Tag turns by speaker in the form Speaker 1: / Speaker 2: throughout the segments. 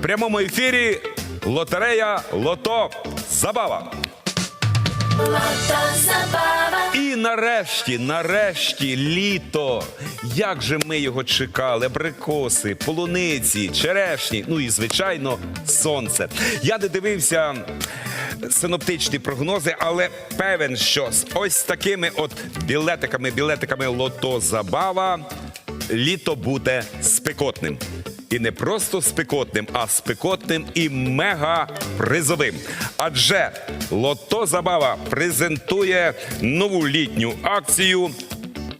Speaker 1: в прямому ефірі лотерея Лото Забава. І нарешті, нарешті, літо. Як же ми його чекали? Абрикоси, полуниці, черешні, ну і звичайно, сонце. Я не дивився синоптичні прогнози, але певен, що з ось такими от білетиками, білетиками лото забава літо буде спекотним. І не просто спекотним, а спекотним і мега призовим. Адже Лото Забава презентує нову літню акцію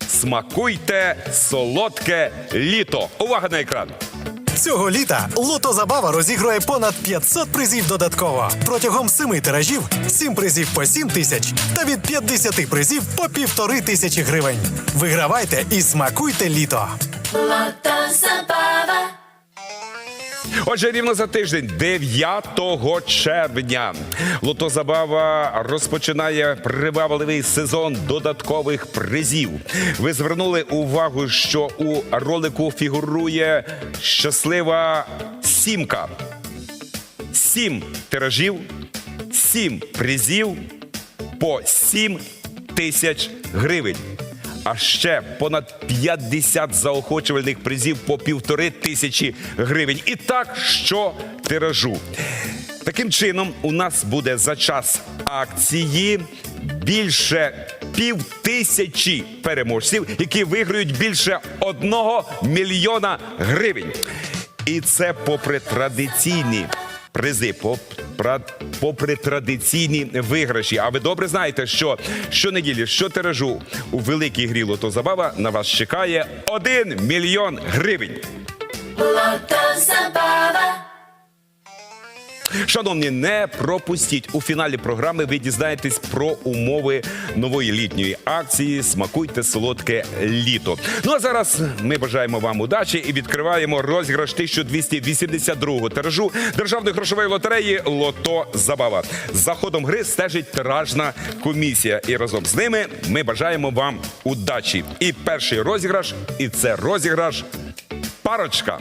Speaker 1: Смакуйте солодке літо. Увага на екран!
Speaker 2: Цього літа Лото Забава розігрує понад 500 призів додатково. Протягом семи тиражів 7 призів по 7 тисяч та від 50 призів по півтори тисячі гривень. Вигравайте і смакуйте літо.
Speaker 3: Лото забава.
Speaker 1: Отже, рівно за тиждень, 9 червня, Лото Забава розпочинає привабливий сезон додаткових призів. Ви звернули увагу, що у ролику фігурує щаслива сімка. Сім тиражів, сім призів по 7 тисяч гривень. А ще понад 50 заохочувальних призів по півтори тисячі гривень. І так, що тиражу. Таким чином, у нас буде за час акції більше пів тисячі переможців, які виграють більше одного мільйона гривень. І це попри традиційні призи, попри традиційні виграші. А ви добре знаєте, що щонеділі, що тиражу у великій грі Лото Забава на вас чекає 1 мільйон гривень.
Speaker 3: Лото забава.
Speaker 1: Шановні, не пропустіть у фіналі програми. Ви дізнаєтесь про умови нової літньої акції Смакуйте солодке літо. Ну а зараз ми бажаємо вам удачі і відкриваємо розіграш 1282-го тиражу державної грошової лотереї Лото Забава. За ходом гри стежить тиражна комісія. І разом з ними ми бажаємо вам удачі. І перший розіграш, і це розіграш парочка.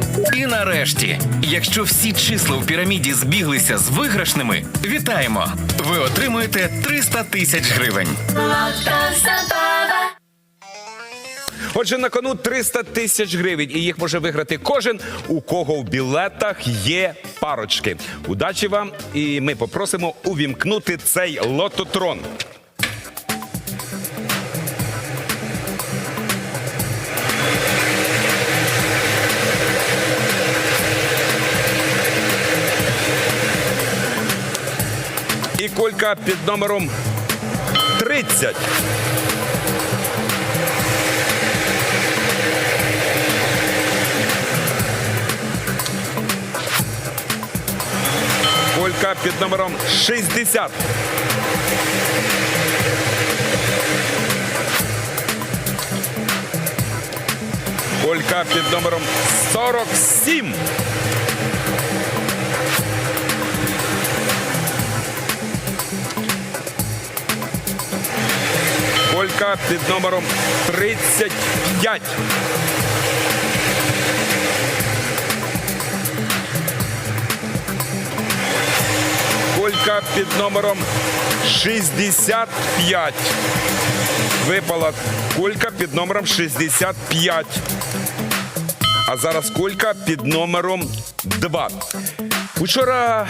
Speaker 4: І нарешті, якщо всі числа у піраміді збіглися з виграшними, вітаємо! Ви отримуєте 300 тисяч гривень.
Speaker 1: Отже, на кону 300 тисяч гривень, і їх може виграти кожен, у кого в білетах є парочки. Удачі вам! І ми попросимо увімкнути цей лототрон. І під номером 30. Колька під номером 60. Колька під номером 47. Колька під номером 35. Колька під номером 65. Випала колька під номером 65. А зараз колька під номером 2. Учора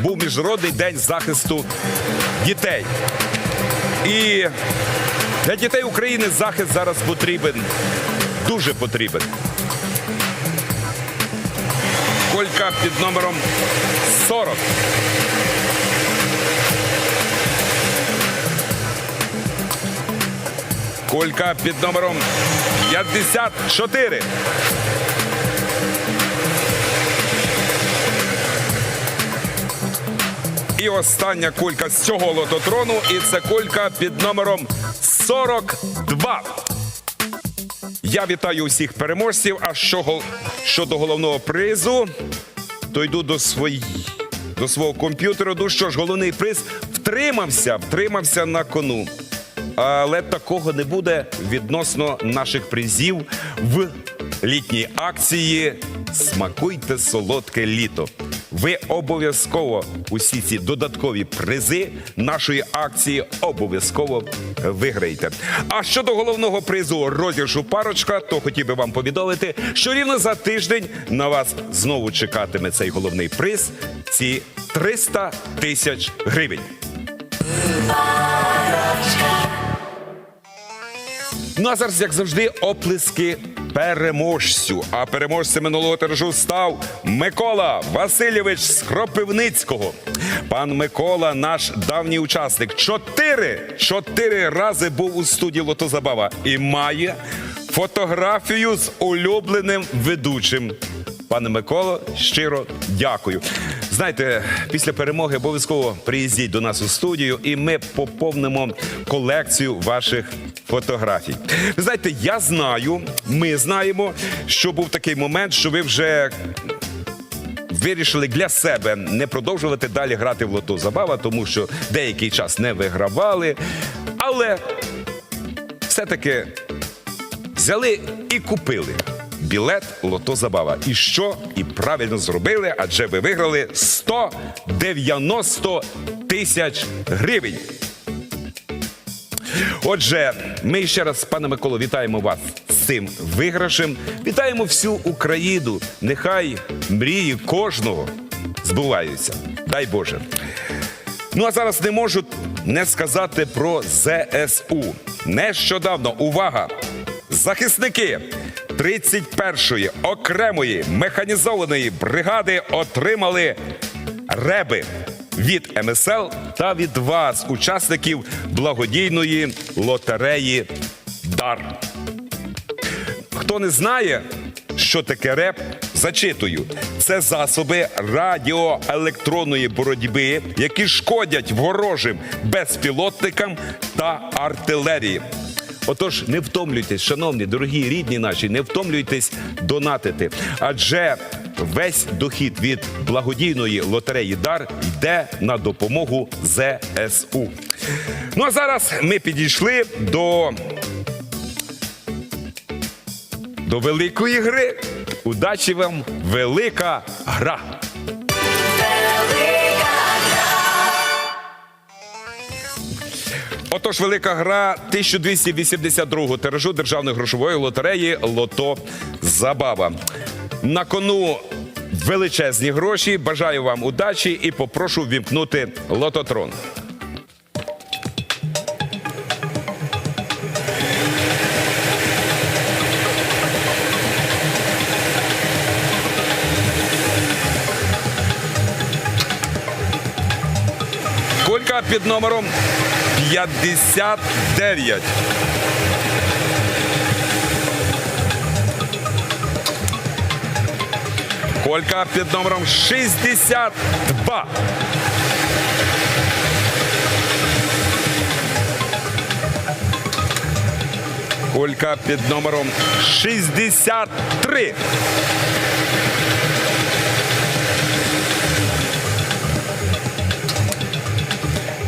Speaker 1: був Міжнародний день захисту дітей. І для дітей України захист зараз потрібен. Дуже потрібен. Колька під номером 40. Колька під номером 54. І остання кулька з цього лототрону, і це кулька під номером 42. Я вітаю усіх переможців. А що щодо головного призу, то йду до свої, до свого комп'ютера. Ну що ж, головний приз втримався, втримався на кону. Але такого не буде відносно наших призів в літній акції Смакуйте солодке літо. Ви обов'язково усі ці додаткові призи нашої акції обов'язково виграєте. А щодо головного призу розіграшу парочка, то хотів би вам повідомити, що рівно за тиждень на вас знову чекатиме цей головний приз ці 300 тисяч гривень. Ну а зараз, як завжди, оплески переможцю. А переможцем минулого тержу став Микола Васильович з Кропивницького. Пан Микола, наш давній учасник, чотири, чотири рази був у студії Лотозабава і має фотографію з улюбленим ведучим. Пане Миколо, щиро дякую. Знаєте, після перемоги обов'язково приїздіть до нас у студію, і ми поповнимо колекцію ваших фотографій. Ви знаєте, я знаю, ми знаємо, що був такий момент, що ви вже вирішили для себе не продовжувати далі грати в лото забава, тому що деякий час не вигравали. Але все-таки взяли і купили білет Лото Забава. І що? І правильно зробили, адже ви виграли 190 тисяч гривень. Отже, ми ще раз, пане Миколо, вітаємо вас з цим виграшем. Вітаємо всю Україну. Нехай мрії кожного збуваються. Дай Боже. Ну а зараз не можу не сказати про ЗСУ. Нещодавно увага! Захисники 31-ї окремої механізованої бригади отримали реби від МСЛ та від вас, учасників благодійної лотереї Дар. Хто не знає, що таке РЕП, зачитую. Це засоби радіоелектронної боротьби, які шкодять ворожим безпілотникам та артилерії. Отож, не втомлюйтесь, шановні, дорогі рідні наші, не втомлюйтесь донатити. Адже весь дохід від благодійної лотереї Дар йде на допомогу ЗСУ. Ну а зараз ми підійшли до до великої гри. Удачі вам, велика гра! Отож, велика гра 1282 тиражу державної грошової лотереї Лото Забава. На кону величезні гроші. Бажаю вам удачі і попрошу вімкнути лототрон. Колька під номером 59. Колька під номером 62. Колька під номером 63.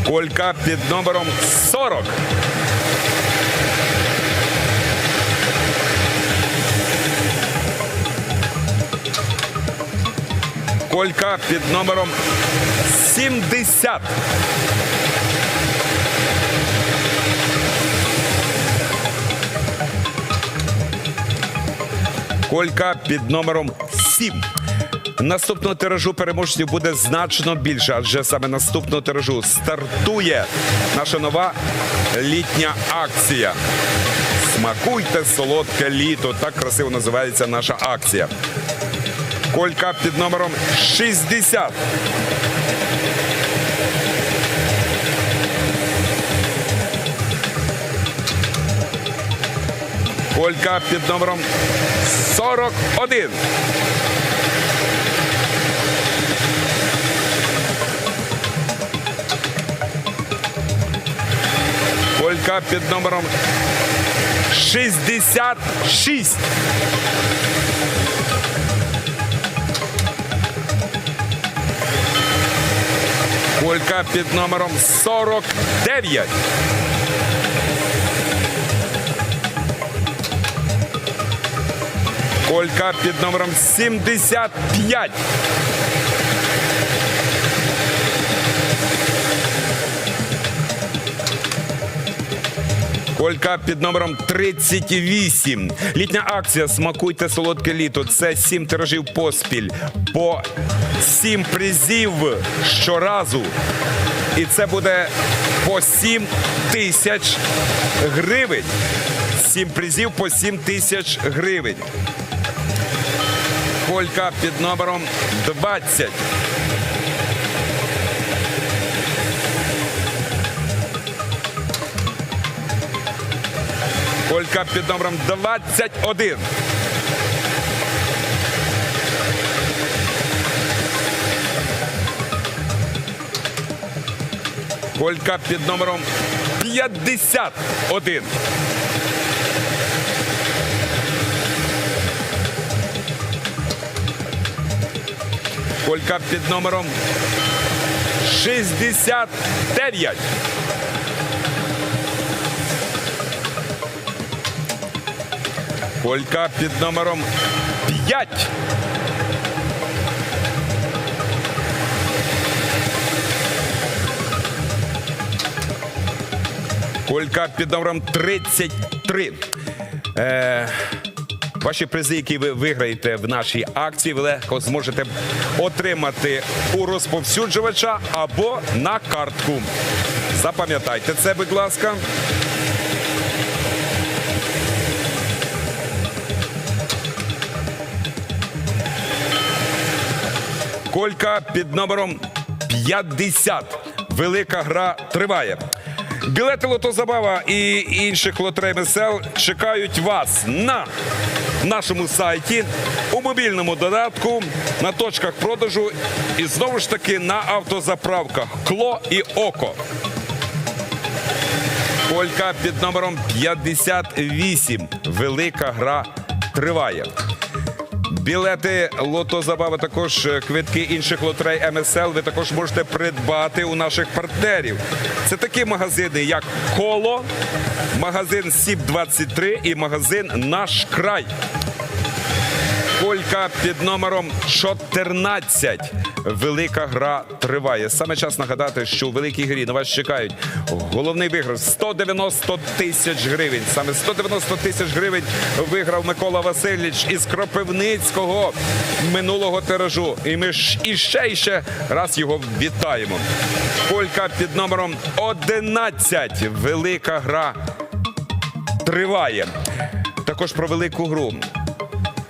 Speaker 1: Колька під номером 40. Колька під номером 70. Колька під номером 7. Наступного тиражу переможців буде значно більше, адже саме наступного тиражу стартує наша нова літня акція. Смакуйте солодке літо. Так красиво називається наша акція. Колька під номером 60. Колька під номером 41. Колька під номером 66. Колька під номером 49. Колька під номером 75. Колька під номером 38. Літня акція Смакуйте солодке літо. Це сім тиражів поспіль по сім призів щоразу. І це буде по 7 тисяч гривень. Сім призів по 7 тисяч гривень. Колька під номером 20. Колька під номером 21. Колька під номером 51. Колька під номером 69. Колька під номером 5. Колька під номером 33. Е, ваші призи, які ви виграєте в нашій акції, ви легко зможете отримати у розповсюджувача або на картку. Запам'ятайте це, будь ласка. Колька під номером 50. Велика гра триває. Білети Лотозабава і інших лотерей МСЛ чекають вас на нашому сайті, у мобільному додатку, на точках продажу і знову ж таки на автозаправках Кло і Око. Колька під номером 58. Велика гра триває. Білети Лото Забава, також е, квитки інших лотерей МСЛ. Ви також можете придбати у наших партнерів. Це такі магазини, як Коло, магазин Сіп 23 і магазин Наш край. Колька під номером 14. Велика гра триває. Саме час нагадати, що у великій грі на вас чекають головний виграш 190 тисяч гривень. Саме 190 тисяч гривень виграв Микола Васильович із Кропивницького минулого тиражу. І ми ж іще і ще раз його вітаємо. Колька під номером 11. Велика гра триває. Також про велику гру.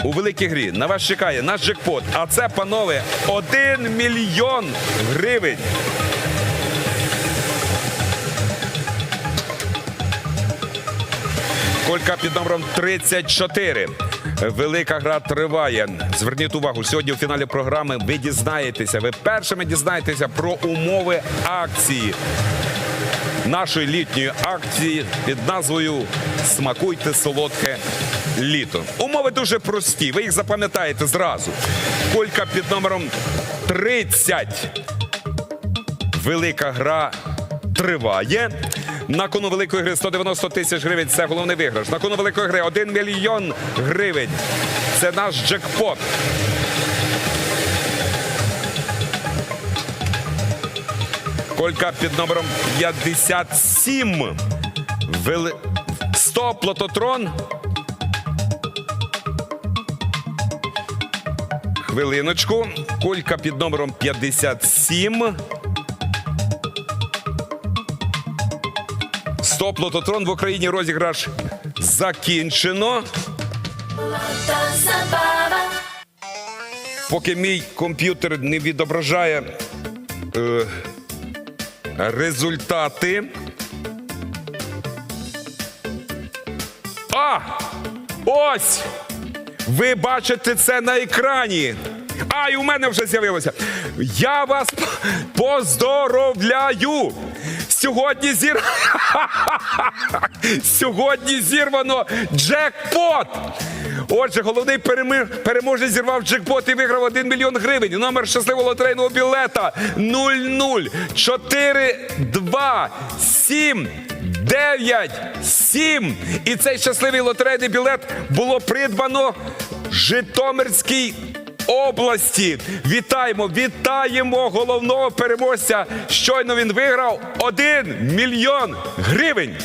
Speaker 1: У великій грі на вас чекає наш джекпот. А це, панове, 1 мільйон гривень. Колька під номером 34. Велика гра триває. Зверніть увагу, сьогодні у фіналі програми ви дізнаєтеся, ви першими дізнаєтеся про умови акції нашої літньої акції під назвою Смакуйте солодке літо. Умови дуже прості. Ви їх запам'ятаєте зразу. Колька під номером 30. Велика гра триває. На кону великої гри 190 тисяч гривень. Це головний виграш. На кону великої гри 1 мільйон гривень. Це наш джекпот. Колька під номером 57. Вели... 100 плототрон. Хвилиночку. Колька під номером 57. 100 плототрон в Україні розіграш закінчено. Поки мій комп'ютер не відображає е, результати. А! Ось! Ви бачите це на екрані. А, і у мене вже з'явилося. Я вас поздоровляю! Сьогодні зір... Сьогодні зірвано джекпот! Отже, головний переми- переможець зірвав джекпот і виграв 1 мільйон гривень. Номер щасливого лотерейного білета 00 4 2 7 9 7. І цей щасливий лотерейний білет було придбано Житомирській області. Вітаємо, вітаємо головного переможця. Щойно він виграв 1 мільйон гривень.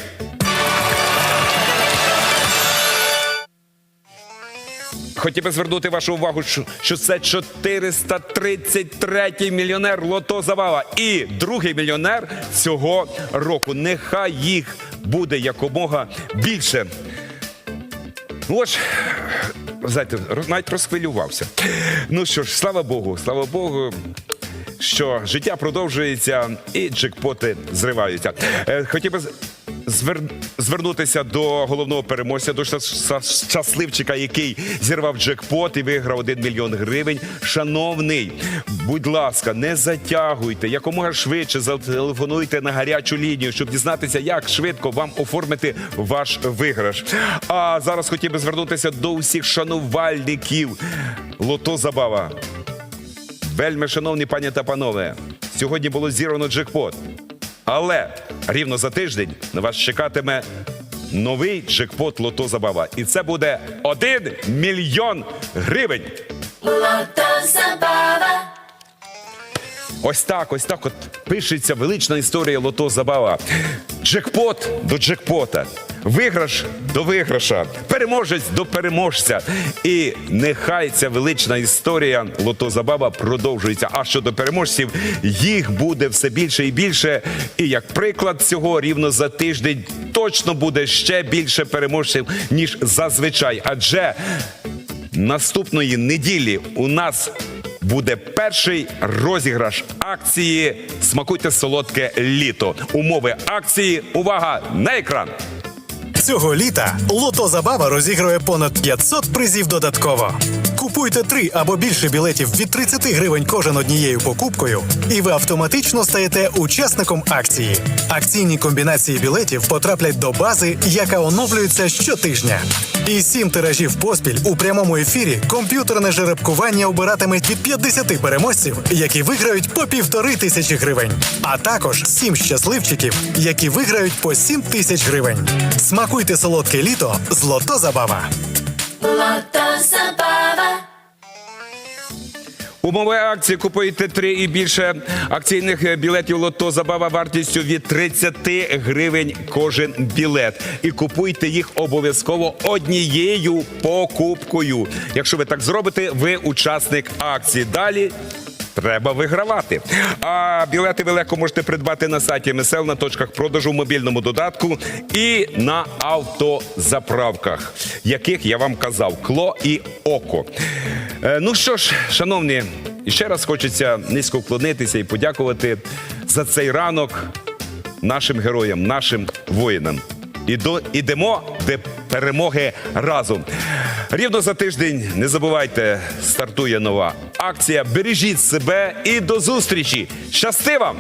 Speaker 1: Хотів би звернути вашу увагу, що, це 433-й мільйонер Лото Завала і другий мільйонер цього року. Нехай їх буде якомога більше. Ну ось, знаєте, навіть розхвилювався. Ну що ж, слава Богу, слава Богу. Що життя продовжується і джекпоти зриваються. Е, Хотів би звер... звернутися до головного переможця, до щас- щас- щасливчика, який зірвав джекпот і виграв 1 мільйон гривень. Шановний, будь ласка, не затягуйте, якомога швидше зателефонуйте на гарячу лінію, щоб дізнатися, як швидко вам оформити ваш виграш. А зараз хотів би звернутися до усіх шанувальників Лото Забава. Вельми шановні пані та панове, сьогодні було зірвано джекпот. Але рівно за тиждень на вас чекатиме новий джекпот Лото Забава. І це буде 1 мільйон гривень.
Speaker 3: Лото Забава.
Speaker 1: Ось так, ось так от пишеться велична історія Лото Забава. Джекпот до джекпота. Виграш до виграша, переможець до переможця. І нехай ця велична історія Лото Забава продовжується. А щодо переможців, їх буде все більше і більше. І як приклад цього, рівно за тиждень точно буде ще більше переможців, ніж зазвичай. Адже наступної неділі у нас буде перший розіграш акції Смакуйте солодке літо. Умови акції. Увага на екран.
Speaker 2: Цього літа Лото Забава розігрує понад 500 призів додатково. Купуйте три або більше білетів від 30 гривень кожен однією покупкою, і ви автоматично стаєте учасником акції. Акційні комбінації білетів потраплять до бази, яка оновлюється щотижня. І сім тиражів поспіль у прямому ефірі комп'ютерне жеребкування обиратиме від 50 переможців, які виграють по півтори тисячі гривень, а також сім щасливчиків, які виграють по 7 тисяч гривень. Смакуйте солодке літо з Лото Забава.
Speaker 3: Лото Забава.
Speaker 1: Умови акції купуєте три і більше акційних білетів лото забава вартістю від 30 гривень кожен білет. І купуйте їх обов'язково однією покупкою. Якщо ви так зробите, ви учасник акції. Далі. Треба вигравати. А білети ви легко можете придбати на сайті МСЛ на точках продажу мобільному додатку і на автозаправках, яких я вам казав Кло і Око. Е, ну що ж, шановні, ще раз хочеться низько вклонитися і подякувати за цей ранок нашим героям, нашим воїнам. Іду, ідемо до перемоги разом. Рівно за тиждень не забувайте, стартує нова акція. Бережіть себе і до зустрічі! Щасти вам!